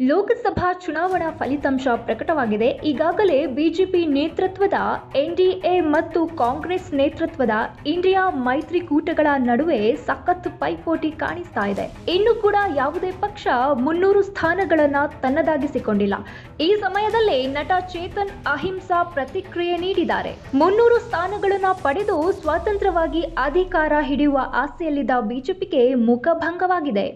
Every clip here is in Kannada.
ಲೋಕಸಭಾ ಚುನಾವಣಾ ಫಲಿತಾಂಶ ಪ್ರಕಟವಾಗಿದೆ. ಈಗಾಗಲೇ ಬಿಜೆಪಿ ನೇತೃತ್ವದ ಎನ್ಡಿಎ ಮತ್ತು ಕಾಂಗ್ರೆಸ್ ನೇತೃತ್ವದ ಇಂಡಿಯಾ ಮೈತ್ರಿಕೂಟಗಳ ನಡುವೆ ಸಖತ್ ಪೈಪೋಟಿ ಕಾಣಿಸ್ತಾ ಇದೆ. ಇನ್ನು ಕೂಡ ಯಾವುದೇ ಪಕ್ಷ ಮುನ್ನೂರು ಸ್ಥಾನಗಳನ್ನು ತನ್ನದಾಗಿಸಿಕೊಂಡಿಲ್ಲ. ಈ ಸಮಯದಲ್ಲಿ ನಟ ಚೇತನ್ ಅಹಿಂಸಾ ಪ್ರತಿಕ್ರಿಯೆ ನೀಡಿದ್ದಾರೆ. ಮುನ್ನೂರು ಸ್ಥಾನಗಳನ್ನು ಪಡೆದು ಸ್ವತಂತ್ರವಾಗಿ ಅಧಿಕಾರ ಹಿಡಿಯುವ ಆಸೆಯಲ್ಲಿದ್ದ ಬಿಜೆಪಿಗೆ ಮುಖಭಂಗವಾಗಿದೆ.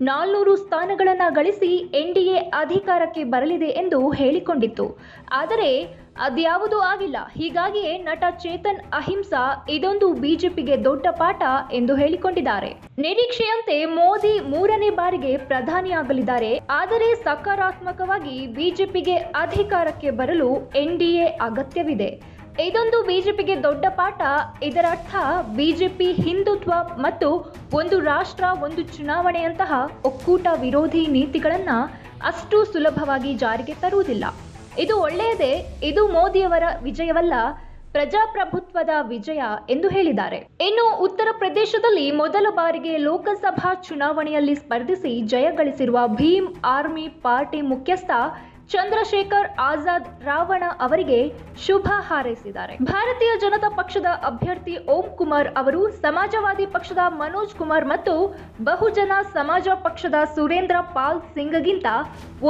ನಾಲ್ನೂರು ಸ್ಥಾನಗಳನ್ನು ಗಳಿಸಿ ಎನ್ಡಿಎ ಅಧಿಕಾರಕ್ಕೆ ಬರಲಿದೆ ಎಂದು ಹೇಳಿಕೊಂಡಿತ್ತು. ಆದರೆ ಅದ್ಯಾವುದೂ ಆಗಿಲ್ಲ. ಹೀಗಾಗಿಯೇ ನಟ ಚೇತನ್ ಅಹಿಂಸಾ ಇದೊಂದು ಬಿಜೆಪಿಗೆ ದೊಡ್ಡ ಪಾಠ ಎಂದು ಹೇಳಿಕೊಂಡಿದ್ದಾರೆ. ನಿರೀಕ್ಷೆಯಂತೆ ಮೋದಿ ಮೂರನೇ ಬಾರಿಗೆ ಪ್ರಧಾನಿಯಾಗಲಿದ್ದಾರೆ. ಆದರೆ ಸಕಾರಾತ್ಮಕವಾಗಿ ಬಿಜೆಪಿಗೆ ಅಧಿಕಾರಕ್ಕೆ ಬರಲು ಎನ್ಡಿಎ ಅಗತ್ಯವಿದೆ. ಇದೊಂದು ಬಿಜೆಪಿಗೆ ದೊಡ್ಡ ಪಾಠ. ಇದರರ್ಥ, ಬಿಜೆಪಿ ಹಿಂದುತ್ವ ಮತ್ತು ಒಂದು ರಾಷ್ಟ್ರ, ಒಂದು ಚುನಾವಣೆಯಂತಹ ಒಕ್ಕೂಟ ವಿರೋಧಿ ನೀತಿಗಳನ್ನು ಅಷ್ಟು ಸುಲಭವಾಗಿ ಜಾರಿಗೆ ತರುವುದಿಲ್ಲ. ಇದು ಒಳ್ಳೆಯದೇ, ಇದು ಮೋದಿಯವರ ವಿಜಯವಲ್ಲ, ಪ್ರಜಾಪ್ರಭುತ್ವದ ವಿಜಯ ಎಂದು ಹೇಳಿದ್ದಾರೆ. ಇನ್ನು ಉತ್ತರ ಪ್ರದೇಶದಲ್ಲಿ ಮೊದಲ ಬಾರಿಗೆ ಲೋಕಸಭಾ ಚುನಾವಣೆಯಲ್ಲಿ ಸ್ಪರ್ಧಿಸಿ ಜಯ ಗಳಿಸಿರುವ ಭೀಮ್ ಆರ್ಮಿ ಪಾರ್ಟಿ ಮುಖ್ಯಸ್ಥ ಚಂದ್ರಶೇಖರ್ ಆಜಾದ್ ರಾವಣ ಅವರಿಗೆ ಶುಭ ಹಾರೈಸಿದ್ದಾರೆ. ಭಾರತೀಯ ಜನತಾ ಪಕ್ಷದ ಅಭ್ಯರ್ಥಿ ಓಂ ಕುಮಾರ್ ಅವರು ಸಮಾಜವಾದಿ ಪಕ್ಷದ ಮನೋಜ್ ಕುಮಾರ್ ಮತ್ತು ಬಹುಜನ ಸಮಾಜ ಪಕ್ಷದ ಸುರೇಂದ್ರ ಪಾಲ್ ಸಿಂಗ್ಗಿಂತ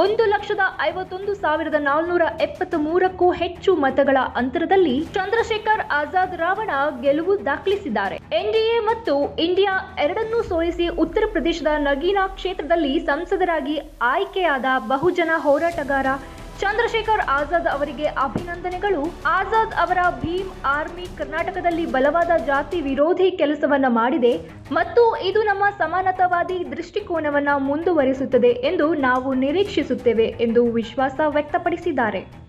ಒಂದು ಲಕ್ಷದ ಐವತ್ತೊಂದು ಸಾವಿರದ ನಾಲ್ನೂರ ಎಪ್ಪತ್ತ್ ಮೂರಕ್ಕೂ ಹೆಚ್ಚು ಮತಗಳ ಅಂತರದಲ್ಲಿ ಚಂದ್ರಶೇಖರ್ ಆಜಾದ್ ರಾವಣ ಗೆಲುವು ದಾಖಲಿಸಿದ್ದಾರೆ. ಎನ್ಡಿಎ ಮತ್ತು ಇಂಡಿಯಾ ಎರಡನ್ನೂ ಸೋಲಿಸಿ ಉತ್ತರ ಪ್ರದೇಶದ ನಗೀನಾ ಕ್ಷೇತ್ರದಲ್ಲಿ ಸಂಸದರಾಗಿ ಆಯ್ಕೆಯಾದ ಬಹುಜನ ಹೋರಾಟಗಾರ ಚಂದ್ರಶೇಖರ್ ಆಜಾದ್ ಅವರಿಗೆ ಅಭಿನಂದನೆಗಳು. ಆಜಾದ್ ಅವರ ಭೀಮ್ ಆರ್ಮಿ ಕರ್ನಾಟಕದಲ್ಲಿ ಬಲವಾದ ಜಾತಿ ವಿರೋಧಿ ಕೆಲಸವನ್ನ ಮಾಡಿದೆ ಮತ್ತು ಇದು ನಮ್ಮ ಸಮಾನತಾವಾದಿ ದೃಷ್ಟಿಕೋನವನ್ನ ಮುಂದುವರಿಸುತ್ತದೆ ಎಂದು ನಾವು ನಿರೀಕ್ಷಿಸುತ್ತೇವೆ ಎಂದು ವಿಶ್ವಾಸ ವ್ಯಕ್ತಪಡಿಸಿದ್ದಾರೆ.